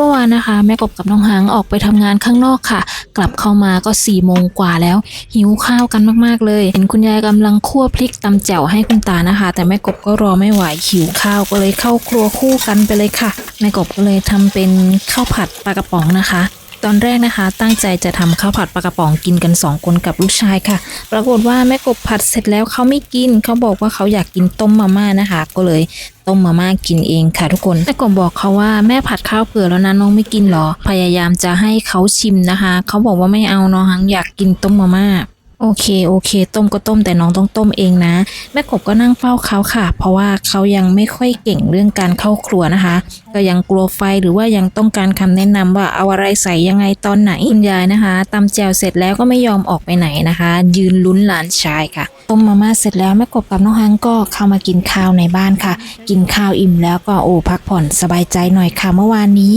มื่อวานนะคะ แม่กบกับน้องหางออกไปทำงานข้างนอกค่ะ กลับเข้ามาก็4ี่โมงกว่าแล้ว หิวข้าวกันมากๆเลย เห็นคุณยายกำลังคั่วพริกตำแจ่วให้คุณตานะคะ แต่แม่กบก็รอไม่ไหวหิวข้าวก็เลยเข้าครัวคู่กันไปเลยค่ะแม่กบก็เลยทำเป็นข้าวผัดปลากระป๋องนะคะ ตอนแรกนะคะ ตั้งใจจะทำข้าวผัดปลากระป๋องกินกันสองคนกับลูกชายค่ะ ปรากฏว่าแม่กบผัดเสร็จแล้วเขาไม่กินเขาบอกว่าเขาอยากกินต้มมาม่านะคะ ก็เลยต้มมาม่ากินเองค่ะทุกคนแม่กบบอกเขาว่าแม่ผัดข้าวเผื่อแล้วนะน้องไม่กินหรอ พยายามจะให้เขาชิมนะคะเขาบอกว่าไม่เอาน้องอยากกินต้มมาม่า โอเคโอเค ต้มก็ต้มแต่น้องต้องต้มเองนะ แม่กบก็นั่งเฝ้าเขาค่ะ เพราะว่าเขายังไม่ค่อยเก่งเรื่องการเข้าครัวนะคะ ก็ยังกลัวไฟหรือว่ายังต้องการคำแนะนำว่าเอาอะไรใส่ยังไงตอนไหนคุณยายนะคะตำแจวเสร็จแล้วก็ไม่ยอมออกไปไหนนะคะ ยืนลุ้นหลานชายค่ะต้มมาม่าเสร็จแล้วแม่กบกับน้องฮังก็เข้ามากินข้าวในบ้านค่ะ กินข้าวอิ่มแล้วก็โอ้พักผ่อนสบายใจหน่อยค่ะเมื่อวานนี้